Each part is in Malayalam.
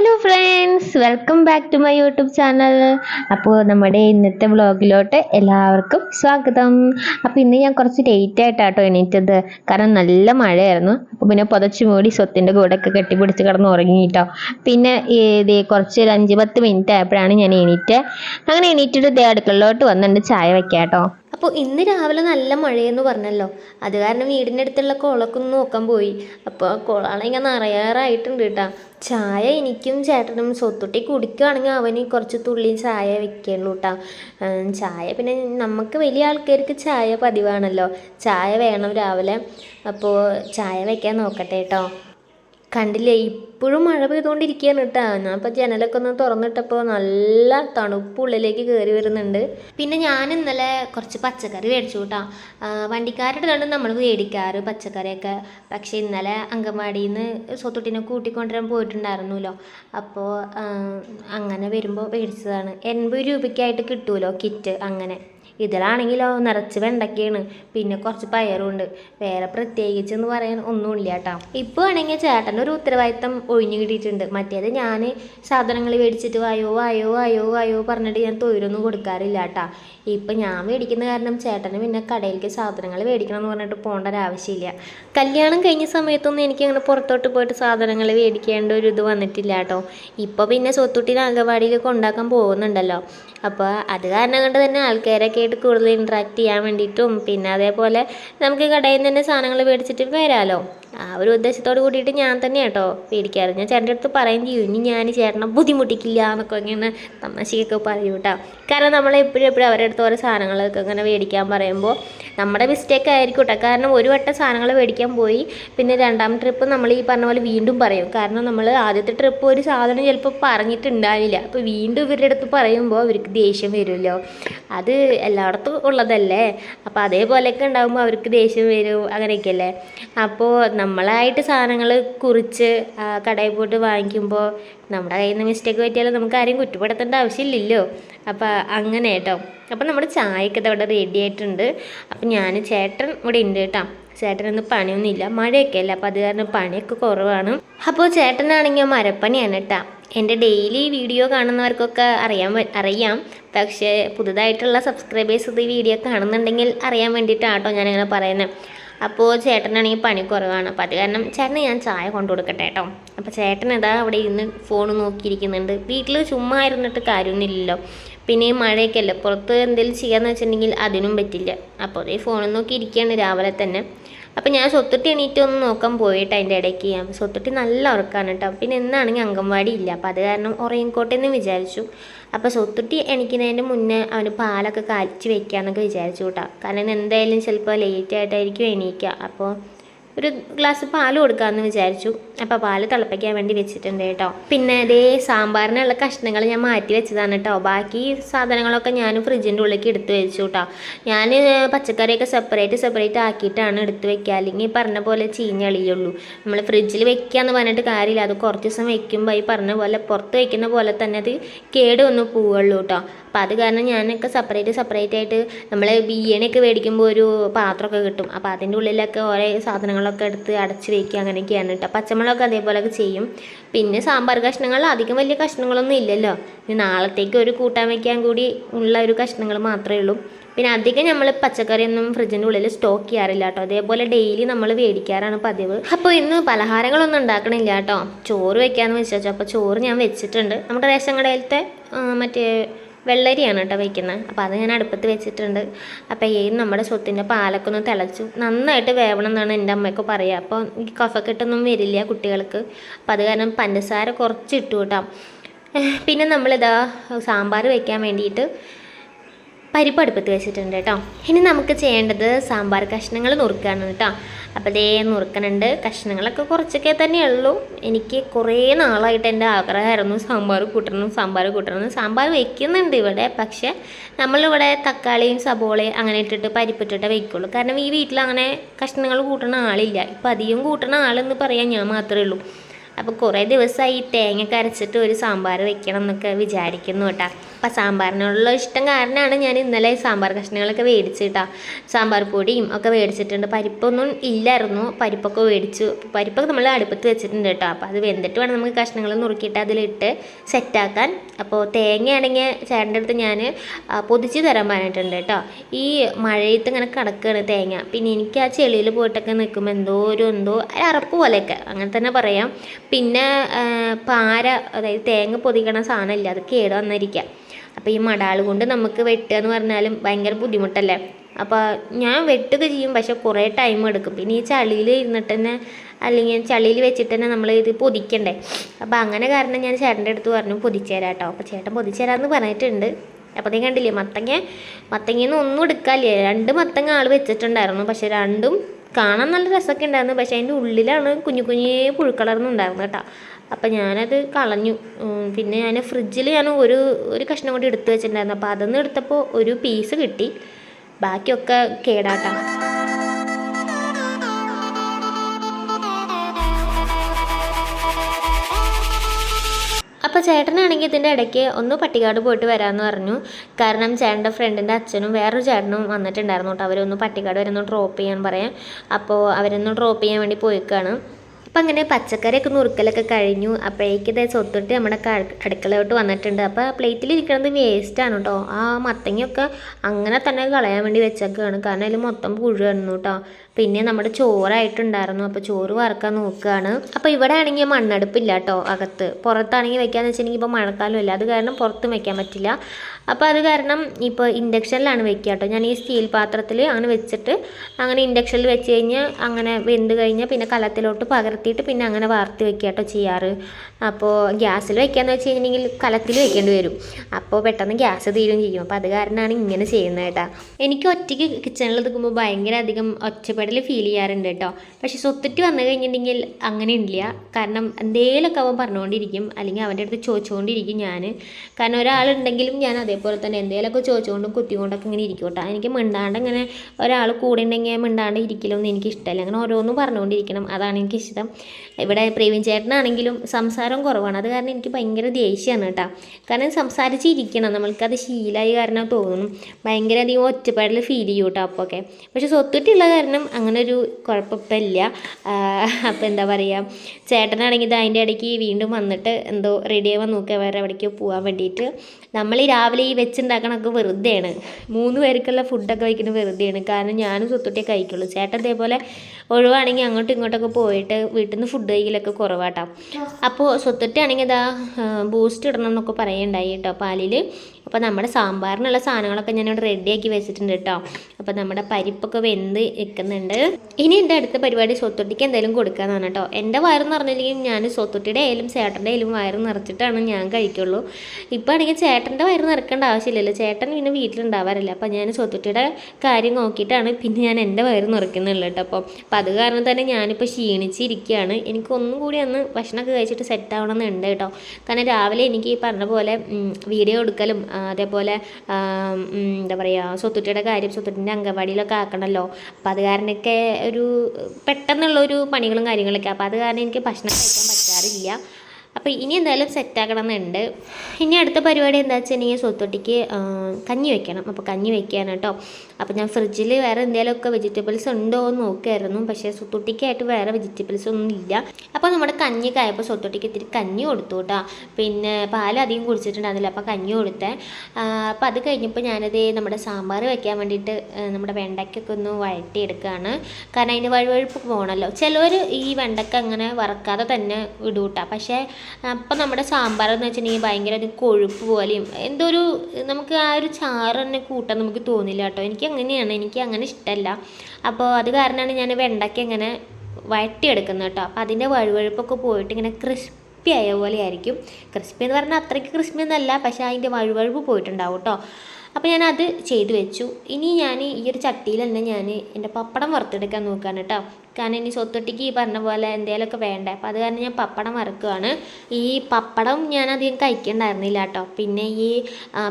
Hello friends welcome back to my YouTube channel അപ്പോൾ നമ്മുടെ ഇന്നത്തെ വ്ളോഗിലോട്ട് എല്ലാവർക്കും സ്വാഗതം. അപ്പോൾ ഇന്ന് ഞാൻ കുറച്ച് ലേറ്റ് ആയിട്ടാട്ടോ എണീറ്റത്. കാരണം നല്ല മഴയായിരുന്നു. അപ്പോൾ പിന്നെ പുതച്ചു മൂടി സ്വത്തിന്റെ കൂടെയൊക്കെ കെട്ടിപ്പിടിച്ച് കിടന്ന് ഉറങ്ങിയിട്ടോ പിന്നെ ഇത് കുറച്ച് ഒരു അഞ്ച് പത്ത് മിനിറ്റ് ആയപ്പോഴാണ് ഞാൻ എണീറ്റ്. അങ്ങനെ എണീറ്റിട്ട് ദേ അടുക്കളിലോട്ട് വന്നിട്ട് ചായ വെക്കാട്ടോ. കേട്ടോ അപ്പോൾ ഇന്ന് രാവിലെ നല്ല മഴയെന്ന് പറഞ്ഞല്ലോ. അത് കാരണം വീടിന്റെ അടുത്തുള്ള കുളക്കൊന്നും നോക്കാൻ പോയി. അപ്പോൾ കുളമാണെങ്കിൽ നിറയാറായിട്ടുണ്ട് കേട്ടോ. ചായ എനിക്കും ചേട്ടനും സ്വത്തുട്ടി കുടിക്കുകയാണെങ്കിൽ അവന് കുറച്ച് തുള്ളി ചായ വെക്കുള്ളൂ കേട്ടോ ചായ പിന്നെ നമുക്ക് വലിയ ആൾക്കാർക്ക് ചായ പതിവാണല്ലോ. ചായ വേണം രാവിലെ. അപ്പോൾ ചായ വെക്കാൻ നോക്കട്ടെ കേട്ടോ കണ്ടില്ലേ ഇപ്പോഴും മഴ പെയ്തുകൊണ്ടിരിക്കുകയാണ് കേട്ടോ. ഞാൻ ഇപ്പോൾ ജനലൊക്കെ ഒന്ന് തുറന്നിട്ടപ്പോൾ നല്ല തണുപ്പ് ഉള്ളിലേക്ക് കയറി വരുന്നുണ്ട്. പിന്നെ ഞാൻ ഇന്നലെ കുറച്ച് പച്ചക്കറി മേടിച്ചു കേട്ടോ. വണ്ടിക്കാരുടെ നമ്മൾ മേടിക്കാറ് പച്ചക്കറിയൊക്കെ. പക്ഷേ ഇന്നലെ അങ്കൻവാടിയിൽ നിന്ന് സ്വത്തുട്ടിനെ കൂട്ടിക്കൊണ്ടുവരാൻ പോയിട്ടുണ്ടായിരുന്നല്ലോ. അപ്പോൾ അങ്ങനെ വരുമ്പോൾ മേടിച്ചതാണ്. എൺപത് രൂപയ്ക്കായിട്ട് കിട്ടുമല്ലോ കിറ്റ് അങ്ങനെ? ഇതിലാണെങ്കിലോ നിറച്ച് വെണ്ടക്കയാണ്. പിന്നെ കുറച്ച് പയറുണ്ട്. വേറെ പ്രത്യേകിച്ച് എന്ന് പറയാൻ ഒന്നുമില്ല കേട്ടോ ഇപ്പോൾ ആണെങ്കിൽ ചേട്ടന്റെ ഒരു ഉത്തരവാദിത്തം ഒഴിഞ്ഞു കിട്ടിയിട്ടുണ്ട്. മറ്റേത് ഞാൻ സാധനങ്ങൾ മേടിച്ചിട്ട് വായോ വായോ വായോ വായോ പറഞ്ഞിട്ട് ഞാൻ തൊഴിലൊന്നും കൊടുക്കാറില്ല കേട്ടോ ഇപ്പം ഞാൻ മേടിക്കുന്ന കാരണം ചേട്ടന് പിന്നെ കടയിലേക്ക് സാധനങ്ങൾ മേടിക്കണം എന്ന് പറഞ്ഞിട്ട് പോകേണ്ട ഒരാവശ്യമില്ല കല്യാണം കഴിഞ്ഞ സമയത്തൊന്നും എനിക്ക് അങ്ങനെ പുറത്തോട്ട് പോയിട്ട് സാധനങ്ങൾ മേടിക്കേണ്ട ഒരു ഇത് വന്നിട്ടില്ല കേട്ടോ. ഇപ്പോൾ പിന്നെ സ്വത്തുട്ടിനെ അംഗൻവാടിയിലൊക്കെ ഉണ്ടാക്കാൻ പോകുന്നുണ്ടല്ലോ. അപ്പോൾ അത് കാരണം കൊണ്ട് തന്നെ ആൾക്കാരൊക്കെ ആയിട്ട് കൂടുതൽ ഇൻട്രാക്ട് ചെയ്യാൻ വേണ്ടിയിട്ടും പിന്നെ അതേപോലെ നമുക്ക് കടയിൽ നിന്ന് തന്നെ സാധനങ്ങൾ മേടിച്ചിട്ട് വരാമല്ലോ ആ ഒരു ഉദ്ദേശത്തോട് കൂടിയിട്ട് ഞാൻ തന്നെ കേട്ടോ പേടിക്കാറ്. ഞാൻ ചേട്ടന്റെ അടുത്ത് പറയും ചെയ്യും ഇനി ഞാൻ ചേട്ടനെ ബുദ്ധിമുട്ടിക്കില്ല എന്നൊക്കെ ഇങ്ങനെ തമാശയൊക്കെ പറയും കേട്ടോ. കാരണം നമ്മൾ എപ്പോഴും എപ്പോഴും അവരുടെ അടുത്ത് ഓരോ സാധനങ്ങളൊക്കെ ഇങ്ങനെ മേടിക്കാൻ പറയുമ്പോൾ നമ്മുടെ മിസ്റ്റേക്ക് ആയിരിക്കും കേട്ടോ. കാരണം ഒരു വട്ടം സാധനങ്ങൾ മേടിക്കാൻ പോയി പിന്നെ രണ്ടാം ട്രിപ്പ് നമ്മൾ ഈ പറഞ്ഞ പോലെ വീണ്ടും പറയും. കാരണം നമ്മൾ ആദ്യത്തെ ട്രിപ്പ് ഒരു സാധനം ചിലപ്പോൾ പറഞ്ഞിട്ടുണ്ടാവില്ല. അപ്പോൾ വീണ്ടും ഇവരുടെ അടുത്ത് പറയുമ്പോൾ അവർക്ക് ദേഷ്യം വരുമല്ലോ. അത് എല്ലായിടത്തും ഉള്ളതല്ലേ? അപ്പോൾ അതേപോലെയൊക്കെ ഉണ്ടാകുമ്പോൾ അവർക്ക് ദേഷ്യം വരും അങ്ങനെയൊക്കെയല്ലേ? അപ്പോൾ നമ്മളായിട്ട് സാധനങ്ങൾ കുറിച്ച് കടയിൽ പോയിട്ട് വാങ്ങിക്കുമ്പോൾ നമ്മുടെ കയ്യിൽ നിന്ന് മിസ്റ്റേക്ക് പറ്റിയാലും നമുക്ക് ആരെയും കുറ്റപ്പെടുത്തേണ്ട ആവശ്യമില്ലല്ലോ. അപ്പോൾ അങ്ങനെ കേട്ടോ അപ്പോൾ നമ്മുടെ ചായയൊക്കെ ഇവിടെ റെഡി ആയിട്ടുണ്ട്. അപ്പം ഞാൻ ചേട്ടൻ ഇവിടെ ഉണ്ട് കേട്ടോ ചേട്ടനൊന്നും പണിയൊന്നുമില്ല മഴയൊക്കെ അല്ല? അപ്പോൾ അത് കാരണം പണിയൊക്കെ കുറവാണ്. അപ്പോൾ ചേട്ടനാണെങ്കിൽ മരപ്പണിയാണ് കേട്ടോ എന്റെ ഡെയിലി വീഡിയോ കാണുന്നവർക്കൊക്കെ അറിയാൻ അറിയാം. പക്ഷേ പുതുതായിട്ടുള്ള സബ്സ്ക്രൈബേഴ്സ് ഇത് വീഡിയോ കാണുന്നുണ്ടെങ്കിൽ അറിയാൻ വേണ്ടിയിട്ടാണ് കേട്ടോ ഞാനിങ്ങനെ പറയുന്നത് അപ്പോൾ ചേട്ടനാണെങ്കിൽ പണി കുറവാണ്. അപ്പോൾ അത് കാരണം ചേട്ടന് ഞാൻ ചായ കൊണ്ടു കൊടുക്കട്ടെ കേട്ടോ അപ്പോൾ ചേട്ടൻ ഇതാ അവിടെ ഇരുന്ന് ഫോൺ നോക്കിയിരിക്കുന്നുണ്ട്. വീട്ടിൽ ചുമ്മാ ഇരുന്നിട്ട് കാര്യമൊന്നുമില്ലല്ലോ പിന്നെ ഈ മഴയൊക്കെ അല്ലേ? പുറത്ത് എന്തെങ്കിലും ചെയ്യാന്ന് വെച്ചിട്ടുണ്ടെങ്കിൽ അതിനും പറ്റില്ല. അപ്പോൾ അതേ ഫോൺ നോക്കി ഇരിക്കുകയാണ് രാവിലെ തന്നെ. അപ്പോൾ ഞാൻ സ്വത്തിട്ട് എണീറ്റ് ഒന്ന് നോക്കാൻ പോയിട്ട് അതിന്റെ ഇടയ്ക്ക് ഞാൻ സ്വത്തിട്ട് നല്ല ഉറക്കാണ് കേട്ടോ പിന്നെ എന്നാണെങ്കിൽ അംഗൻവാടി ഇല്ല. അപ്പോൾ അത് കാരണം ഉറങ്ങിക്കോട്ടെ എന്ന് വിചാരിച്ചു. അപ്പോൾ സ്വത്തുട്ടി എണീക്കുന്നതിന്റെ മുന്നേ അവന് പാലൊക്കെ കാലിച്ച് വെക്കാമെന്നൊക്കെ വിചാരിച്ചു കേട്ടോ കാരണം എന്തായാലും ചിലപ്പോൾ ലേറ്റ് ആയിട്ടായിരിക്കും എണീക്കുക അപ്പോൾ ഒരു ഗ്ലാസ് പാൽ കൊടുക്കാമെന്ന് വിചാരിച്ചു. അപ്പോൾ പാൽ തിളപ്പിക്കാൻ വേണ്ടി വെച്ചിട്ടുണ്ട് കേട്ടോ. പിന്നെ ഇതേ സാമ്പാറിനുള്ള കഷ്ണങ്ങൾ ഞാൻ മാറ്റി വെച്ചതാണ് കേട്ടോ. ബാക്കി സാധനങ്ങളൊക്കെ ഞാൻ ഫ്രിഡ്ജിന്റെ ഉള്ളിലേക്ക് എടുത്തു വെച്ചു കേട്ടോ. ഞാൻ പച്ചക്കറിയൊക്കെ സെപ്പറേറ്റ് സെപ്പറേറ്റ് ആക്കിയിട്ടാണ് എടുത്ത് വെക്കുക. അല്ലെങ്കിൽ പറഞ്ഞ പോലെ ചീഞ്ഞളിയുള്ളൂ നമ്മൾ ഫ്രിഡ്ജിൽ വെക്കുക എന്ന് പറഞ്ഞിട്ട് കാര്യമില്ല. അത് കുറച്ച് ദിവസം വെക്കുമ്പോൾ ഈ പറഞ്ഞ പോലെ പുറത്ത് വെക്കുന്ന പോലെ തന്നെ അത് കേട് ഒന്ന് പോവുള്ളൂ കേട്ടോ. അപ്പോൾ അത് കാരണം ഞാനൊക്കെ സെപ്പറേറ്റ് സെപ്പറേറ്റ് ആയിട്ട് നമ്മൾ ബിരിയാണിയൊക്കെ മേടിക്കുമ്പോൾ ഒരു പാത്രമൊക്കെ കിട്ടും. അപ്പോൾ അതിന്റെ ഉള്ളിലൊക്കെ ഓരോ സാധനങ്ങളൊക്കെ എടുത്ത് അടച്ച് വയ്ക്കുക അങ്ങനെയൊക്കെയാണ് കേട്ടോ പച്ചമുളകൊക്കെ അതേപോലെയൊക്കെ ചെയ്യും. പിന്നെ സാമ്പാർ കഷ്ണങ്ങൾ അധികം വലിയ കഷ്ണങ്ങളൊന്നും ഇല്ലല്ലോ. ഇനി നാളത്തേക്ക് ഒരു കൂട്ടാൻ വയ്ക്കാൻ കൂടി ഉള്ള ഒരു കഷ്ണങ്ങൾ മാത്രമേ ഉള്ളൂ. പിന്നെ അധികം നമ്മൾ പച്ചക്കറിയൊന്നും ഫ്രിഡ്ജിന്റെ ഉള്ളിൽ സ്റ്റോക്ക് ചെയ്യാറില്ല കേട്ടോ അതേപോലെ ഡെയിലി നമ്മൾ മേടിക്കാറാണ് പതിവ്. അപ്പോൾ ഇന്ന് പലഹാരങ്ങളൊന്നും ഉണ്ടാക്കണില്ല കേട്ടോ ചോറ് വെക്കാമെന്ന് വെച്ചാൽ അപ്പോൾ ചോറ് ഞാൻ വെച്ചിട്ടുണ്ട്. നമ്മുടെ റേഷൻ കടയിലത്തെ മറ്റേ വെള്ളരിയാണ് കേട്ടോ വയ്ക്കുന്നത് അപ്പോൾ അത് ഞാൻ അടുപ്പത്ത് വെച്ചിട്ടുണ്ട്. അപ്പോൾ ഈ നമ്മുടെ സ്വത്തിന്റെ പാലൊക്കെ ഒന്ന് തിളച്ചു നന്നായിട്ട് വേവണം എന്നാണ് എന്റെ അമ്മയൊക്കെ പറയുക അപ്പോൾ ഈ കഫക്കെട്ടൊന്നും വരില്ല കുട്ടികൾക്ക്. അപ്പോൾ അത് കാരണം പഞ്ചസാര കുറച്ച് ഇട്ടു കേട്ടോ. പിന്നെ നമ്മളിതാ സാമ്പാർ വയ്ക്കാൻ വേണ്ടിയിട്ട് പരിപ്പ് അടുപ്പത്ത് വെച്ചിട്ടുണ്ട് കേട്ടോ. ഇനി നമുക്ക് ചെയ്യേണ്ടത് സാമ്പാർ കഷ്ണങ്ങൾ നുറുക്കുകയാണ് കേട്ടോ. അപ്പോൾ ദേ നുറുക്കണുണ്ട്. കഷ്ണങ്ങളൊക്കെ കുറച്ചൊക്കെ തന്നെ ഉള്ളൂ. എനിക്ക് കുറേ നാളായിട്ട് എന്റെ ആഗ്രഹമായിരുന്നു സാമ്പാർ കൂട്ടണം സാമ്പാർ കൂട്ടണം. സാമ്പാർ വെക്കുന്നുണ്ട് ഇവിടെ. പക്ഷേ നമ്മളിവിടെ തക്കാളിയും സബോളയും അങ്ങനെ ഇട്ടിട്ട് പരിപ്പിട്ടിട്ടേ വെക്കുള്ളൂ. കാരണം ഈ വീട്ടിൽ അങ്ങനെ കഷ്ണങ്ങൾ കൂട്ടണ ആളില്ല. ഇപ്പം അധികം കൂട്ടണ ആളെന്ന് പറയാൻ ഞാൻ മാത്രമേ ഉള്ളൂ. അപ്പോൾ കുറേ ദിവസമായി ഈ തേങ്ങ കരച്ചിട്ട് ഒരു സാമ്പാർ വെക്കണം എന്നൊക്കെ വിചാരിക്കുന്നു കേട്ടോ അപ്പം സാമ്പാറിനുള്ള ഇഷ്ടം കാരണമാണ് ഞാൻ ഇന്നലെ സാമ്പാർ കഷ്ണങ്ങളൊക്കെ മേടിച്ചിട്ടാ സാമ്പാർ പൊടിയും ഒക്കെ മേടിച്ചിട്ടുണ്ട് പരിപ്പൊന്നും ഇല്ലായിരുന്നു. പരിപ്പൊക്കെ മേടിച്ചു പരിപ്പൊക്കെ നമ്മൾ അടുപ്പത്ത് വെച്ചിട്ടുണ്ട് കേട്ടോ അപ്പോൾ അത് വെന്തിട്ട് വേണം നമുക്ക് കഷ്ണങ്ങൾ നുറുക്കിയിട്ട് അതിലിട്ട് സെറ്റാക്കാൻ. അപ്പോൾ തേങ്ങയാണെങ്കിൽ ചേട്ടന്റെ അടുത്ത് ഞാൻ പൊതിച്ച് തരാൻ പറഞ്ഞിട്ടുണ്ട് കേട്ടോ ഈ മഴയത്ത് ഇങ്ങനെ കിടക്കുകയാണ് തേങ്ങ. പിന്നെ എനിക്ക് ആ ചെളിയിൽ പോയിട്ടൊക്കെ നിൽക്കുമ്പോൾ എന്തോ ഒരു എന്തോ അരപ്പ് പോലെയൊക്കെ. അങ്ങനെ തന്നെ പറയാം. പിന്നെ പാര അതായത് തേങ്ങ പൊതിക്കണ സാധനമില്ല. അത് കേട് വന്നിരിക്കുക അപ്പോൾ ഈ മടാൾ കൊണ്ട് നമുക്ക് വെട്ടുക എന്ന് പറഞ്ഞാലും ഭയങ്കര ബുദ്ധിമുട്ടല്ലേ? അപ്പോൾ ഞാൻ വെട്ടുക ചെയ്യും പക്ഷെ കുറേ ടൈം എടുക്കും. പിന്നെ ഈ ചളിയിൽ ഇരുന്നിട്ട് തന്നെ അല്ലെങ്കിൽ ചളിയിൽ വെച്ചിട്ട് തന്നെ നമ്മൾ ഇത് പൊതിക്കണ്ടേ? അപ്പോൾ അങ്ങനെ കാരണം ഞാൻ ചേട്ടന്റെ അടുത്ത് പറഞ്ഞു പൊതിച്ചു തരാം കേട്ടോ അപ്പോൾ ചേട്ടൻ പൊതിച്ചു തരാമെന്ന് പറഞ്ഞിട്ടുണ്ട്. അപ്പോൾ നീ കണ്ടില്ലേ മത്തങ്ങ മത്തങ്ങയിൽ നിന്ന് ഒന്നും എടുക്കാല്ലേ രണ്ട് മത്തങ്ങ ആൾ വെച്ചിട്ടുണ്ടായിരുന്നു. പക്ഷെ രണ്ടും കാണാൻ നല്ല രസമൊക്കെ ഉണ്ടായിരുന്നു. പക്ഷെ അതിന്റെ ഉള്ളിലാണ് കുഞ്ഞു കുഞ്ഞേ പുഴുക്കളർന്നുണ്ടായിരുന്നു കേട്ടോ. അപ്പം ഞാനത് കളഞ്ഞു. പിന്നെ ഞാൻ ഫ്രിഡ്ജിൽ ഞാൻ ഒരു ഒരു കഷ്ണം കൂടി എടുത്ത് വെച്ചിട്ടുണ്ടായിരുന്നു. അപ്പോൾ അതൊന്ന് എടുത്തപ്പോൾ ഒരു പീസ് കിട്ടി. ബാക്കിയൊക്കെ കേടാട്ടാ. അപ്പോൾ ചേട്ടനാണെങ്കിൽ ഇതിന്റെ ഇടയ്ക്ക് ഒന്ന് പട്ടിക്കാട് പോയിട്ട് വരാമെന്ന് പറഞ്ഞു. കാരണം ചേട്ടന്റെ ഫ്രണ്ടിന്റെ അച്ഛനും വേറൊരു ചേട്ടനും വന്നിട്ടുണ്ടായിരുന്നു കേട്ടോ. അവരൊന്ന് പട്ടിക്കാട് വരെ ഒന്ന് ഡ്രോപ്പ് ചെയ്യാൻ പറയാം അപ്പോൾ അവരൊന്ന് ഡ്രോപ്പ് ചെയ്യാൻ വേണ്ടി പോയിക്കാണ്. അപ്പം അങ്ങനെ പച്ചക്കറിയൊക്കെ നുറുക്കലൊക്കെ കഴിഞ്ഞു. അപ്പോഴേക്ക് ഇതേ സ്വത്തിട്ട് നമ്മുടെ അടുക്കളയോട്ട് വന്നിട്ടുണ്ട്. അപ്പോൾ പ്ലേറ്റിൽ ഇരിക്കുന്നത് വേസ്റ്റാണ് കേട്ടോ ആ മത്തങ്ങയൊക്കെ അങ്ങനെ തന്നെ കളയാൻ വേണ്ടി വെച്ചേക്കാണ്. കാരണം അതിൽ മൊത്തം പുഴുവായിരുന്നു കേട്ടോ പിന്നെ നമ്മുടെ ചോറായിട്ടുണ്ടായിരുന്നു. അപ്പോൾ ചോറ് വറക്കാൻ നോക്കുകയാണ് അപ്പോൾ ഇവിടെ ആണെങ്കിൽ മണ്ണടുപ്പില്ല കേട്ടോ അകത്ത്. പുറത്താണെങ്കിൽ വെക്കാന്ന് വെച്ചിട്ടുണ്ടെങ്കിൽ ഇപ്പോൾ മഴക്കാലമല്ല അത് കാരണം പുറത്തും വെക്കാൻ പറ്റില്ല. അപ്പോൾ അത് കാരണം ഇപ്പോൾ ഇൻഡക്ഷനിലാണ് വെക്കുക കേട്ടോ. ഞാൻ ഈ സ്റ്റീൽ പാത്രത്തിൽ അങ്ങനെ വെച്ചിട്ട് അങ്ങനെ ഇൻഡക്ഷനിൽ വെച്ച് കഴിഞ്ഞാൽ അങ്ങനെ വെന്ത് കഴിഞ്ഞാൽ പിന്നെ കലത്തിലോട്ട് പകർത്തിയിട്ട് പിന്നെ അങ്ങനെ വാർത്തി വെക്കുക കേട്ടോ ചെയ്യാറ്. അപ്പോൾ ഗ്യാസിൽ വെക്കാന്ന് വെച്ച് കഴിഞ്ഞിട്ടുണ്ടെങ്കിൽ കലത്തിൽ വെക്കേണ്ടി വരും. അപ്പോൾ പെട്ടെന്ന് ഗ്യാസ് തീരും ചെയ്യും. അപ്പോൾ അത് കാരണമാണ് ഇങ്ങനെ ചെയ്യുന്നത് കേട്ടോ. എനിക്ക് ഒറ്റയ്ക്ക് കിച്ചണിൽ നിൽക്കുമ്പോൾ ഭയങ്കര അധികം ഒച്ചപ്പെടൽ ഫീൽ ചെയ്യാറുണ്ട് കേട്ടോ. പക്ഷേ സ്വത്തിട്ട് വന്നു കഴിഞ്ഞിട്ടുണ്ടെങ്കിൽ അങ്ങനെ ഇല്ല. കാരണം എന്തെങ്കിലുമൊക്കെ അവൻ പറഞ്ഞുകൊണ്ടിരിക്കും. അല്ലെങ്കിൽ അവന്റെ അടുത്ത് ചോദിച്ചുകൊണ്ടിരിക്കും ഞാൻ കാരണം ഒരാളുണ്ടെങ്കിലും ഞാൻ അതേപോലെ തന്നെ എന്തെങ്കിലുമൊക്കെ ചോദിച്ചുകൊണ്ടും കുത്തിക്കൊണ്ടൊക്കെ ഇങ്ങനെ ഇരിക്കും കേട്ടോ. എനിക്ക് മിണ്ടാണ്ട് ഇങ്ങനെ ഒരാൾ കൂടെ ഉണ്ടെങ്കിൽ മിണ്ടാണ്ട് ഇരിക്കലൊന്നും എനിക്ക് ഇഷ്ടമല്ല അങ്ങനെ ഓരോന്നും പറഞ്ഞുകൊണ്ടിരിക്കണം. അതാണ് എനിക്ക് ഇഷ്ടം. ഇവിടെ പ്രവീൺ ചേട്ടനാണെങ്കിലും സംസാരം കുറവാണ്. അത് കാരണം എനിക്ക് ഭയങ്കര ദേഷ്യമാണ് കേട്ടോ. കാരണം സംസാരിച്ചിരിക്കണം. നമ്മൾക്കത് ശീലമായി കാരണം തോന്നുന്നു ഭയങ്കര അധികം ഒറ്റപ്പാടിൽ ഫീൽ ചെയ്യും കേട്ടോ അപ്പോൾ ഒക്കെ പക്ഷെ സ്വത്തിട്ടുള്ള കാരണം അങ്ങനെ ഒരു കുഴപ്പമില്ല അപ്പോൾ എന്താ പറയുക ചേട്ടനാണെങ്കിൽ ഇത് അതിന്റെ ഇടയ്ക്ക് വീണ്ടും വന്നിട്ട് എന്തോ റെഡി ആവാൻ നോക്കുക. വേറെ എവിടേക്കോ പോകാൻ വേണ്ടിയിട്ട്. നമ്മൾ ഈ രാവിലെ ഈ വെച്ചുണ്ടാക്കണമൊക്കെ വെറുതെയാണ്. മൂന്ന് പേർക്കുള്ള ഫുഡൊക്കെ വയ്ക്കുന്നത് വെറുതെയാണ്. കാരണം ഞാനും സ്വത്തുട്ടേ കഴിക്കുള്ളൂ. ചേട്ടൻ ഇതേപോലെ ഒഴിവാണെങ്കിൽ അങ്ങോട്ടും ഇങ്ങോട്ടൊക്കെ പോയിട്ട് വീട്ടിൽ നിന്ന് ഫുഡ് കഴിക്കലൊക്കെ കുറവാട്ടോ. അപ്പോൾ സ്വത്തുട്ടാണെങ്കിൽ ഇതാ ബൂസ്റ്റ് ഇടണം എന്നൊക്കെ പറയുണ്ടായി കേട്ടോ പാലിൽ അപ്പോൾ നമ്മുടെ സാമ്പാറിനുള്ള സാധനങ്ങളൊക്കെ ഞാനിവിടെ റെഡിയാക്കി വെച്ചിട്ടുണ്ട് കേട്ടോ അപ്പോൾ നമ്മുടെ പരിപ്പൊക്കെ വെന്ത് നിൽക്കുന്നുണ്ട്. ഇനി എന്റെ അടുത്ത പരിപാടി സ്വത്തൊട്ടിക്ക് എന്തെങ്കിലും കൊടുക്കാന്നാണ് കേട്ടോ എന്റെ വയറ് നിറഞ്ഞില്ലെങ്കിൽ ഞാൻ സ്വത്തൊട്ടിയുടെ ആയാലും ചേട്ടന്റെ ആയാലും വയറ് നിറച്ചിട്ടാണ് ഞാൻ കഴിക്കുള്ളൂ. ഇപ്പോൾ ആണെങ്കിൽ ചേട്ടന്റെ വയറ് നിറക്കേണ്ട ആവശ്യമില്ലല്ലോ. ചേട്ടൻ പിന്നെ വീട്ടിലുണ്ടാവാറില്ല. അപ്പോൾ ഞാൻ സ്വത്തൊട്ടിയുടെ കാര്യം നോക്കിയിട്ടാണ് പിന്നെ ഞാൻ എന്റെ വയറ് നിറയ്ക്കുന്നുള്ളൂ കേട്ടോ അപ്പോൾ അപ്പോൾ അത് കാരണം തന്നെ ഞാനിപ്പോൾ ക്ഷീണിച്ചിരിക്കുകയാണ്. എനിക്കൊന്നും കൂടി ഒന്ന് ഭക്ഷണമൊക്കെ കഴിച്ചിട്ട് സെറ്റ് ആവണമെന്നുണ്ട് കേട്ടോ കാരണം രാവിലെ എനിക്ക് ഈ പറഞ്ഞ പോലെ വീഡിയോ എടുക്കലും അതേപോലെ എന്താ പറയുക സ്വത്തുട്ടിയുടെ കാര്യം സ്വത്തുട്ടിന്റെ അംഗൻവാടിയിലൊക്കെ ആക്കണമല്ലോ അപ്പോൾ അത് കാരണമൊക്കെ ഒരു പെട്ടെന്നുള്ള ഒരു പണികളും കാര്യങ്ങളൊക്കെ. അപ്പോൾ അത് കാരണം എനിക്ക് ഭക്ഷണം കഴിക്കാൻ പറ്റാറില്ല. അപ്പോൾ ഇനി എന്തായാലും സെറ്റാക്കണം എന്നുണ്ട് ഇനി അടുത്ത പരിപാടി എന്താ വെച്ചിട്ടുണ്ടെങ്കിൽ സ്വത്തൊട്ടിക്ക് കഞ്ഞി വെക്കണം. അപ്പോൾ കഞ്ഞി വെക്കാൻ കേട്ടോ. അപ്പോൾ ഞാൻ ഫ്രിഡ്ജിൽ വേറെ എന്തെങ്കിലുമൊക്കെ വെജിറ്റബിൾസ് ഉണ്ടോ എന്ന് നോക്കുമായിരുന്നു പക്ഷേ സ്വത്തൊട്ടിക്കായിട്ട് വേറെ വെജിറ്റബിൾസ് ഒന്നും ഇല്ല. അപ്പോൾ നമ്മുടെ കഞ്ഞി കായപ്പോൾ സ്വത്തൊട്ടിക്ക് ഇത്തിരി കഞ്ഞി കൊടുത്തു കേട്ടോ പിന്നെ പാൽ കുടിച്ചിട്ടുണ്ടായിരുന്നില്ല അപ്പോൾ കഞ്ഞി കൊടുത്തേ. അപ്പോൾ അത് കഴിഞ്ഞപ്പോൾ ഞാനത് നമ്മുടെ സാമ്പാർ വയ്ക്കാൻ വേണ്ടിയിട്ട് നമ്മുടെ വെണ്ടയ്ക്കൊക്കെ ഒന്ന് വഴറ്റിയെടുക്കുകയാണ് കാരണം അതിന് വഴുവഴുപ്പ് പോകണമല്ലോ ചിലവർ ഈ വെണ്ടയ്ക്ക അങ്ങനെ വറക്കാതെ തന്നെ ഇടൂട്ടാ പക്ഷേ അപ്പം നമ്മുടെ സാമ്പാർ എന്ന് വെച്ചിട്ടുണ്ടെങ്കിൽ ഭയങ്കര ഒരു കൊഴുപ്പ് പോലെയും എന്തോ ഒരു നമുക്ക് ആ ഒരു ചാറ് തന്നെ കൂട്ടാൻ നമുക്ക് തോന്നില്ല കേട്ടോ എനിക്ക് അങ്ങനെയാണ് എനിക്ക് അങ്ങനെ ഇഷ്ടമല്ല അപ്പോൾ അത് കാരണമാണ് ഞാൻ വെണ്ടയ്ക്ക ഇങ്ങനെ വഴറ്റിയെടുക്കുന്നത് കേട്ടോ. അപ്പോൾ അതിന്റെ വഴുവഴുപ്പൊക്കെ പോയിട്ട് ഇങ്ങനെ ക്രിസ്പി ആയ പോലെ ആയിരിക്കും. ക്രിസ്പി എന്ന് പറഞ്ഞാൽ അത്രയ്ക്ക് ക്രിസ്പി എന്നല്ല പക്ഷേ അതിന്റെ വഴുവഴുപ്പ് പോയിട്ടുണ്ടാവും കേട്ടോ. അപ്പോൾ ഞാൻ അത് ചെയ്തു വെച്ചു. ഇനി ഞാൻ ഈ ഒരു ചട്ടിയിൽ തന്നെ ഞാൻ എന്റെ പപ്പടം വറുത്തെടുക്കാൻ നോക്കുകയാണ് കേട്ടോ. കാരണം ഇനി സ്വത്തൊട്ടിക്ക് ഈ പറഞ്ഞ പോലെ എന്തെങ്കിലുമൊക്കെ വേണ്ടേ. അപ്പോൾ അത് കാരണം ഞാൻ പപ്പടം വറുക്കുകയാണ് ഈ പപ്പടം ഞാൻ അധികം കഴിക്കണ്ടായിരുന്നില്ല കേട്ടോ. പിന്നെ ഈ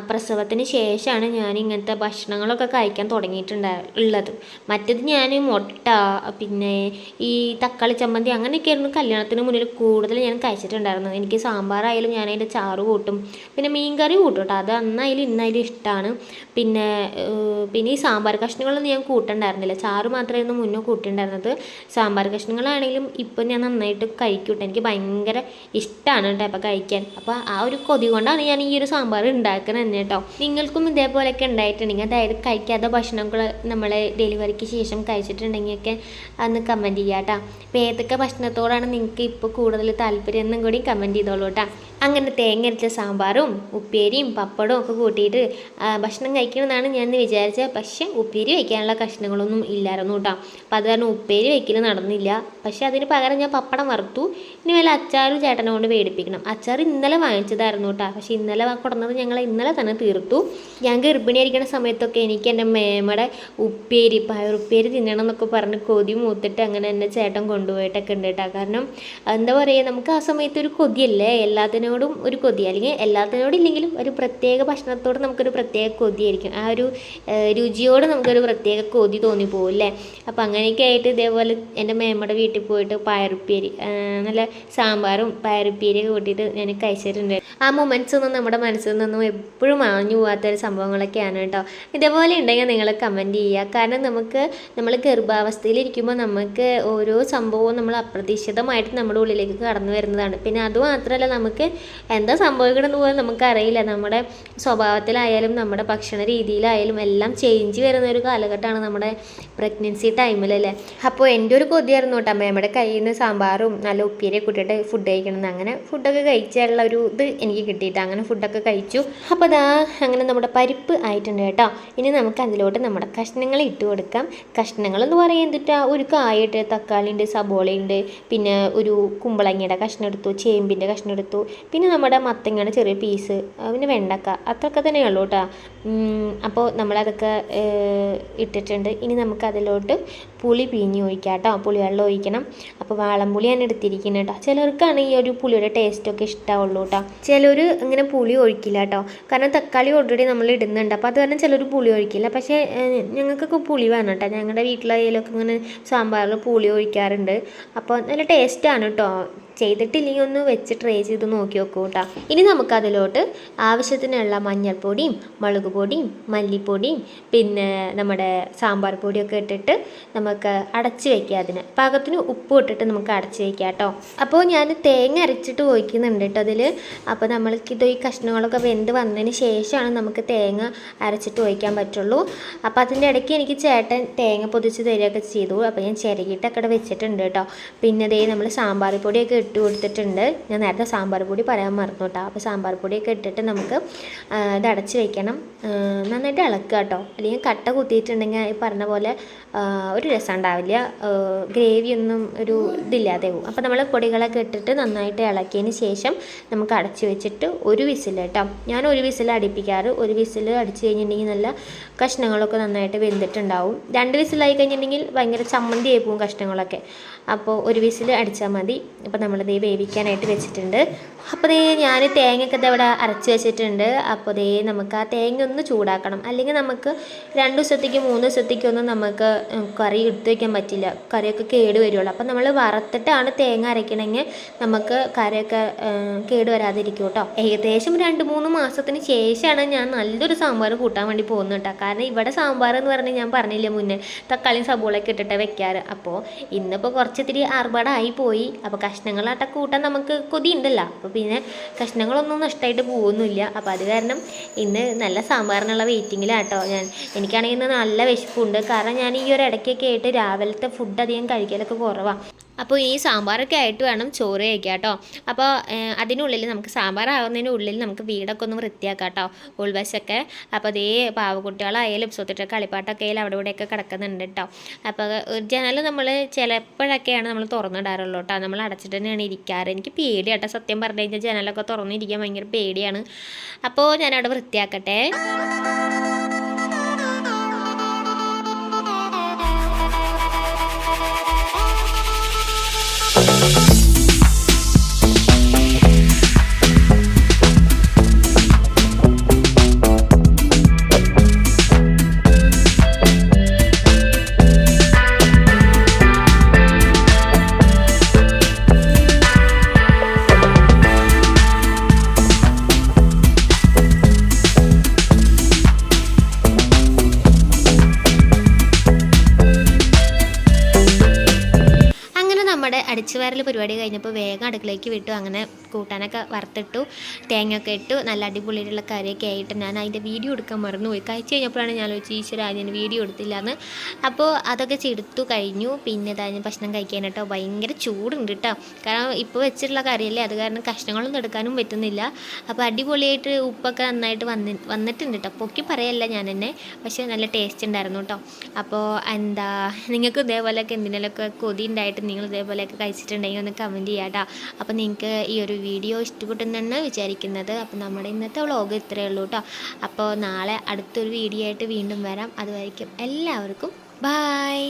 പ്രസവത്തിന് ശേഷമാണ് ഞാൻ ഇങ്ങനത്തെ ഭക്ഷണങ്ങളൊക്കെ കഴിക്കാൻ തുടങ്ങിയിട്ടുണ്ടാ ഉള്ളത്. മറ്റേത് ഞാൻ മുട്ട പിന്നെ ഈ തക്കാളി ചമ്മന്തി അങ്ങനെയൊക്കെയായിരുന്നു കല്യാണത്തിന് മുന്നിൽ കൂടുതൽ ഞാൻ കഴിച്ചിട്ടുണ്ടായിരുന്നത് എനിക്ക് സാമ്പാറായാലും ഞാൻ അതിന്റെ ചാറ് കൂട്ടും. പിന്നെ മീൻ കറി കൂട്ടും കേട്ടോ. അത് അന്നായാലും ഇന്നായാലും ഇഷ്ടമാണ് പിന്നെ പിന്നെ ഈ സാമ്പാർ കഷ്ണങ്ങളൊന്നും ഞാൻ കൂട്ടണ്ടായിരുന്നില്ല. ചാറ് മാത്രമായിരുന്നു മുന്നേ കൂട്ടിയിട്ടുണ്ടായിരുന്നത് സാമ്പാർ കഷ്ണങ്ങളാണെങ്കിലും ഇപ്പം ഞാൻ നന്നായിട്ട് കഴിക്കൂട്ടെ. എനിക്ക് ഭയങ്കര ഇഷ്ടമാണ് കേട്ടോ അപ്പോൾ കഴിക്കാൻ. അപ്പോൾ ആ ഒരു കൊതി കൊണ്ടാണ് ഞാൻ ഈ ഒരു സാമ്പാർ ഉണ്ടാക്കുന്നത് തന്നെ കേട്ടോ. നിങ്ങൾക്കും ഇതേപോലെയൊക്കെ ഉണ്ടായിട്ടുണ്ടെങ്കിൽ അതായത് കഴിക്കാത്ത ഭക്ഷണങ്ങൾ നമ്മൾ ഡെലിവറിക്ക് ശേഷം കഴിച്ചിട്ടുണ്ടെങ്കിൽ ഒക്കെ അന്ന് കമന്റ് ചെയ്യാം കേട്ടോ. അപ്പോൾ ഏതൊക്കെ ഭക്ഷണത്തോടാണ് നിങ്ങൾക്ക് ഇപ്പോൾ കൂടുതൽ താല്പര്യം എന്നും കൂടി കമന്റ് ചെയ്തോളൂ കേട്ടോ. അങ്ങനെ തേങ്ങ അരച്ച സാമ്പാറും ഉപ്പേരിയും പപ്പടവും ഒക്കെ കൂട്ടിയിട്ട് ഭക്ഷണം കഴിക്കണമെന്നാണ് ഞാൻ വിചാരിച്ചത്. പക്ഷേ ഉപ്പേരി വയ്ക്കാനുള്ള കഷ്ണങ്ങളൊന്നും ഇല്ലായിരുന്നു കേട്ടോ. അപ്പം അത് കാരണം ഉപ്പേരി വയ്ക്കൽ നടന്നില്ല. പക്ഷേ അതിന് പകരം ഞാൻ പപ്പടം വറുത്തു. ഇനി വല്ല അച്ചാറും ചേട്ടനെ കൊണ്ട് വേടിപ്പിക്കണം. അച്ചാർ ഇന്നലെ വാങ്ങിച്ചതായിരുന്നു കേട്ടോ. പക്ഷേ ഇന്നലെ കൊടുന്നത് ഞങ്ങൾ ഇന്നലെ തന്നെ തീർത്തു. ഞാൻ ഗർഭിണിയായിരിക്കുന്ന സമയത്തൊക്കെ എനിക്ക് എന്റെ മേമയുടെ ഉപ്പേരി പയറുപ്പേരി തിന്നണം എന്നൊക്കെ പറഞ്ഞ് കൊതി മൂത്തിട്ട് അങ്ങനെ എന്നെ ചേട്ടൻ കൊണ്ടുപോയിട്ടൊക്കെ ഉണ്ട് കേട്ടോ. കാരണം എന്താ പറയുക നമുക്ക് ആ സമയത്ത് ഒരു കൊതിയല്ലേ? എല്ലാത്തിനോടും ഒരു കൊതി അല്ലെങ്കിൽ എല്ലാത്തിനോടും ഇല്ലെങ്കിലും ഒരു പ്രത്യേക ഭക്ഷണത്തോട് നമുക്കൊരു പ്രത്യേക കൊതിയായിരിക്കും ആ ഒരു രുചിയോട് നമുക്കൊരു പ്രത്യേക കൊതി തോന്നിപ്പോവും അല്ലേ അപ്പോൾ അങ്ങനെയൊക്കെ ആയിട്ട് ഇതേപോലെ എന്റെ മേമ്മയുടെ വീട്ടിൽ പോയിട്ട് പയറുപ്പേരി നല്ല സാമ്പാറും പയറുപ്പേരിയൊക്കെ കൂട്ടിയിട്ട് ഞാൻ കഴിച്ചിട്ടുണ്ട്. ആ മൊമെന്റ്സ് ഒന്നും നമ്മുടെ മനസ്സിൽ നിന്നും എപ്പോഴും മാഞ്ഞു പോകാത്ത ഒരു സംഭവങ്ങളൊക്കെയാണ് കേട്ടോ ഇതേപോലെ ഉണ്ടെങ്കിൽ നിങ്ങൾ കമന്റ് ചെയ്യുക. കാരണം നമുക്ക് നമ്മൾ ഗർഭാവസ്ഥയിലിരിക്കുമ്പോൾ നമുക്ക് ഓരോ സംഭവവും നമ്മൾ അപ്രതീക്ഷിതമായിട്ട് നമ്മുടെ ഉള്ളിലേക്ക് കടന്നു വരുന്നതാണ്. പിന്നെ അതുമാത്രമല്ല നമുക്ക് എന്താ സംഭവിക്കണമെന്ന് പോലും നമുക്കറിയില്ല. നമ്മുടെ സ്വഭാവത്തിലായാലും നമ്മുടെ ഭക്ഷണ രീതിയിലായാലും എല്ലാം ചേഞ്ച് വരുന്ന ഒരു കാലഘട്ടമാണ് നമ്മുടെ പ്രഗ്നൻസി ടൈമിലല്ലേ അപ്പോൾ എന്റെ ഒരു കൊതിയായിരുന്നു കേട്ടോ അമ്മയുടെ കയ്യിൽ നിന്ന് സാമ്പാറും നല്ല ഉപ്പേരിയൊക്കെ കൂട്ടിയിട്ട് ഫുഡ് കഴിക്കണമെന്ന്. അങ്ങനെ ഫുഡൊക്കെ കഴിച്ചുള്ള ഒരു ഇത് എനിക്ക് കിട്ടിയിട്ട്. അങ്ങനെ ഫുഡൊക്കെ കഴിച്ചു. അപ്പോൾ അതാ അങ്ങനെ നമ്മുടെ പരിപ്പ് ആയിട്ടുണ്ട് കേട്ടോ. ഇനി നമുക്ക് അതിലോട്ട് നമ്മുടെ കഷ്ണങ്ങൾ ഇട്ട് കൊടുക്കാം. കഷ്ണങ്ങൾ എന്ന് പറയുന്നിട്ട് ഒരു കായിട്ട് തക്കാളി ഉണ്ട് സബോളയുണ്ട്. പിന്നെ ഒരു കുമ്പളങ്ങയുടെ കഷ്ണം എടുത്തു ചേമ്പിന്റെ കഷ്ണം എടുത്തു. പിന്നെ നമ്മുടെ മത്തങ്ങയുടെ ചെറിയ പീസ് പിന്നെ വെണ്ടക്ക അത്രയൊക്കെ തന്നെയുള്ളൂ കേട്ടോ അപ്പോൾ നമ്മളതൊക്കെ ഇട്ടിട്ടുണ്ട്. ഇനി നമുക്ക് അതിലോട്ട് പുളി പിഴിഞ്ഞ് ഒഴിക്കാം കേട്ടോ പുളിവെള്ളം ഒഴിക്കണം. അപ്പോൾ വാളംപുളിയാണ് എടുത്തിരിക്കുന്നത് കേട്ടോ ചിലർക്കാണ് ഈ ഒരു പുളിയുടെ ടേസ്റ്റൊക്കെ ഇഷ്ടമുള്ളൂ കേട്ടോ ചിലർ ഇങ്ങനെ പുളി ഒഴിക്കില്ല കേട്ടോ കാരണം തക്കാളി ഓൾറെഡി നമ്മൾ ഇടുന്നുണ്ട്. അപ്പോൾ അത് കാരണം ചിലർ പുളി ഒഴിക്കില്ല. പക്ഷേ ഞങ്ങൾക്കൊക്കെ പുളി വേണം കേട്ടോ ഞങ്ങളുടെ വീട്ടിലായാലൊക്കെ ഇങ്ങനെ സാമ്പാറിൽ പുളി ഒഴിക്കാറുണ്ട്. അപ്പോൾ നല്ല ടേസ്റ്റാണ് കേട്ടോ ചെയ്തിട്ടില്ലെങ്കിൽ ഒന്ന് വെച്ച് ട്രൈ ചെയ്ത് നോക്കി നോക്കൂ കേട്ടോ ഇനി നമുക്കതിലോട്ട് ആവശ്യത്തിനുള്ള മഞ്ഞൾപ്പൊടിയും മുളക് പൊടിയും മല്ലിപ്പൊടിയും പിന്നെ നമ്മുടെ സാമ്പാർ പൊടിയൊക്കെ ഇട്ടിട്ട് നമുക്ക് അടച്ച് വയ്ക്കുക അതിന്. പാകത്തിന് ഉപ്പ് ഇട്ടിട്ട് നമുക്ക് അടച്ച് വയ്ക്കാം കേട്ടോ അപ്പോൾ ഞാൻ തേങ്ങ അരച്ചിട്ട് ഒഴിക്കുന്നുണ്ട് കേട്ടോ അതിൽ അപ്പോൾ നമ്മൾക്കിത് ഈ കഷ്ണങ്ങളൊക്കെ വെന്ത് വന്നതിന് ശേഷമാണ് നമുക്ക് തേങ്ങ അരച്ചിട്ട് ഒഴിക്കാൻ പറ്റുള്ളൂ. അപ്പോൾ അതിന്റെ ഇടയ്ക്ക് എനിക്ക് ചേട്ടൻ തേങ്ങ പൊതിച്ച് തരികയൊക്കെ ചെയ്തു. അപ്പോൾ ഞാൻ ചിരകിയിട്ടൊക്കെ വെച്ചിട്ടുണ്ട് കേട്ടോ പിന്നെ അതേ നമ്മൾ സാമ്പാർ പൊടിയൊക്കെ ഇട്ട് കൊടുത്തിട്ടുണ്ട് ഞാൻ നേരത്തെ സാമ്പാർ പൊടി പറയാൻ മറന്നു കേട്ടോ അപ്പോൾ സാമ്പാർ പൊടിയൊക്കെ ഇട്ടിട്ട് നമുക്ക് ഇത് അടച്ച് വയ്ക്കണം നന്നായിട്ട് ഇളക്കുക കേട്ടോ. അല്ലെങ്കിൽ കട്ട കുത്തിയിട്ടുണ്ടെങ്കിൽ ഈ പറഞ്ഞ പോലെ ഒരു രസം ഉണ്ടാവില്ല. ഗ്രേവി ഒന്നും ഒരു ഇതില്ലാതെ പോകും അപ്പോൾ നമ്മൾ പൊടികളൊക്കെ ഇട്ടിട്ട് നന്നായിട്ട് ഇളക്കിയതിന് ശേഷം നമുക്ക് അടച്ച് വെച്ചിട്ട് ഒരു വിസിൽ കേട്ടോ. ഞാൻ ഒരു വിസിൽ അടിപ്പിക്കാറ്. ഒരു വിസിൽ അടിച്ച് കഴിഞ്ഞിട്ടുണ്ടെങ്കിൽ നല്ല കഷ്ണങ്ങളൊക്കെ നന്നായിട്ട് വെന്തിട്ടുണ്ടാവും. രണ്ട് വിസിലായി കഴിഞ്ഞിട്ടുണ്ടെങ്കിൽ ഭയങ്കര ചമ്മന്തി ആയി പോകും കഷ്ണങ്ങളൊക്കെ. അപ്പോൾ ഒരു വിസിൽ അടിച്ചാൽ മതി. അപ്പോൾ നമ്മളിത് വേവിക്കാനായിട്ട് വെച്ചിട്ടുണ്ട്. അപ്പോൾ ദേ ഞാൻ തേങ്ങയൊക്കെ ഇവിടെ അരച്ച് വെച്ചിട്ടുണ്ട്. അപ്പോൾ ദേ നമുക്ക് ആ തേങ്ങ ഒന്ന് ചൂടാക്കണം. അല്ലെങ്കിൽ നമുക്ക് രണ്ട് ദിവസത്തേക്ക് മൂന്ന് ദിവസത്തേക്കൊന്നും നമുക്ക് കറി എടുത്ത് വയ്ക്കാൻ പറ്റില്ല. കറിയൊക്കെ കേട് വരുള്ളൂ. അപ്പോൾ നമ്മൾ വറുത്തിട്ടാണ് തേങ്ങ അരയ്ക്കണമെങ്കിൽ നമുക്ക് കറിയൊക്കെ കേട് വരാതിരിക്കും കേട്ടോ. ഏകദേശം രണ്ട് മൂന്ന് മാസത്തിന് ശേഷമാണ് ഞാൻ നല്ലൊരു സാമ്പാർ കൂട്ടാൻ വേണ്ടി പോകുന്നത് കേട്ടോ. കാരണം ഇവിടെ സാമ്പാർ എന്ന് പറഞ്ഞാൽ ഞാൻ പറഞ്ഞില്ല മുന്നേ തക്കാളിയും സബോളയൊക്കെ ഇട്ടിട്ട് വെക്കാറ്. അപ്പോൾ ഇന്നിപ്പോൾ കുറച്ചിത്തിരി ആർഭാടായി പോയി. അപ്പോൾ കഷ്ണങ്ങളാട്ട കൂട്ടാൻ നമുക്ക് കൊതി ഉണ്ടല്ലോ അപ്പോൾ പിന്നെ കഷ്ണങ്ങളൊന്നും നഷ്ടമായിട്ട് പോകുന്നില്ല അപ്പോൾ അത് കാരണം ഇന്ന് നല്ല സാമ്പാറിനുള്ള വെയിറ്റിങ്ങിലാട്ടോ ഞാൻ. എനിക്കാണെങ്കിൽ ഇന്ന് നല്ല വിശപ്പുണ്ട്. കാരണം ഞാൻ ഈ ഒരു ഇടയ്ക്കൊക്കെ ആയിട്ട് രാവിലത്തെ ഫുഡ് അധികം കഴിക്കലൊക്കെ കുറവാണ് അപ്പോൾ ഈ സാമ്പാറൊക്കെ ആയിട്ട് വേണം ചോറ് കഴിക്കാം കേട്ടോ. അപ്പോൾ അതിനുള്ളിൽ നമുക്ക് സാമ്പാർ ആകുന്നതിന് ഉള്ളിൽ നമുക്ക് വീടൊക്കെ ഒന്ന് വൃത്തിയാക്കാം കേട്ടോ ഉൾവശമൊക്കെ അപ്പോൾ അതേ പാവക്കുട്ടികളായാലും സ്വത്തിട്ട് കളിപ്പാട്ടൊക്കെ ആയാലും അവിടെ ഇവിടെയൊക്കെ കിടക്കുന്നുണ്ട് കേട്ടോ. അപ്പോൾ ഒരു ജനൽ നമ്മൾ ചിലപ്പോഴൊക്കെയാണ് നമ്മൾ തുറന്നിടാറുള്ളൂ കേട്ടോ. നമ്മൾ അടച്ചിട്ട് തന്നെയാണ് ഇരിക്കാറ്. എനിക്ക് പേടി കേട്ടോ. സത്യം പറഞ്ഞു കഴിഞ്ഞാൽ ജനലൊക്കെ തുറന്നിരിക്കാൻ ഭയങ്കര പേടിയാണ്. അപ്പോൾ ഞാനവിടെ വൃത്തിയാക്കട്ടെ. രാവിലെ പരിപാടി കഴിഞ്ഞപ്പോൾ വേഗം അടുക്കളയ്ക്ക് വിട്ടു. അങ്ങനെ കൂട്ടാനൊക്കെ വറുത്തിട്ടു തേങ്ങയൊക്കെ ഇട്ടു. നല്ല അടിപൊളിയായിട്ടുള്ള കറിയൊക്കെ ആയിട്ട് ഞാൻ അതിന്റെ വീഡിയോ എടുക്കാൻ മറന്നുപോയി. കഴിച്ച് കഴിഞ്ഞപ്പോഴാണ് ഞാൻ ചോദിച്ചു ഈശ്വര ഞാൻ വീഡിയോ എടുത്തില്ല എന്ന് അപ്പോൾ അതൊക്കെ ചെടുത്തു കഴിഞ്ഞു. പിന്നെ ഇതാ ഭക്ഷണം കഴിക്കാൻ കേട്ടോ. ഭയങ്കര ചൂടുണ്ട് കേട്ടോ. കാരണം ഇപ്പോൾ വെച്ചിട്ടുള്ള കറിയല്ലേ? അത് കാരണം കഷ്ണങ്ങളൊന്നും എടുക്കാനും പറ്റുന്നില്ല. അപ്പോൾ അടിപൊളിയായിട്ട് ഉപ്പൊക്കെ നന്നായിട്ട് വന്നി വന്നിട്ടുണ്ട് കേട്ടോ. പൊക്കി പറയല്ല ഞാൻ എന്നെ. പക്ഷേ നല്ല ടേസ്റ്റ് ഉണ്ടായിരുന്നു കേട്ടോ. അപ്പോൾ എന്താ നിങ്ങൾക്ക് ഇതേപോലെയൊക്കെ എന്തിനൊക്കെ കൊതി ഉണ്ടായിട്ട് നിങ്ങൾ ഇതേപോലെയൊക്കെ കഴിച്ചിട്ടുണ്ടെങ്കിൽ ഒന്ന് കമന്റ് ചെയ്യാം കേട്ടോ അപ്പോൾ നിങ്ങൾക്ക് ഈ ഒരു വീഡിയോ ഇഷ്ടപ്പെട്ടെന്നാണ് വിചാരിക്കുന്നത്. അപ്പോൾ നമ്മുടെ ഇന്നത്തെ വ്ളോഗ് ഇത്രയേ ഉള്ളൂ കേട്ടോ അപ്പോൾ നാളെ അടുത്തൊരു വീഡിയോ ആയിട്ട് വീണ്ടും വരാം. അതുവരയ്ക്കും എല്ലാവർക്കും ബായ്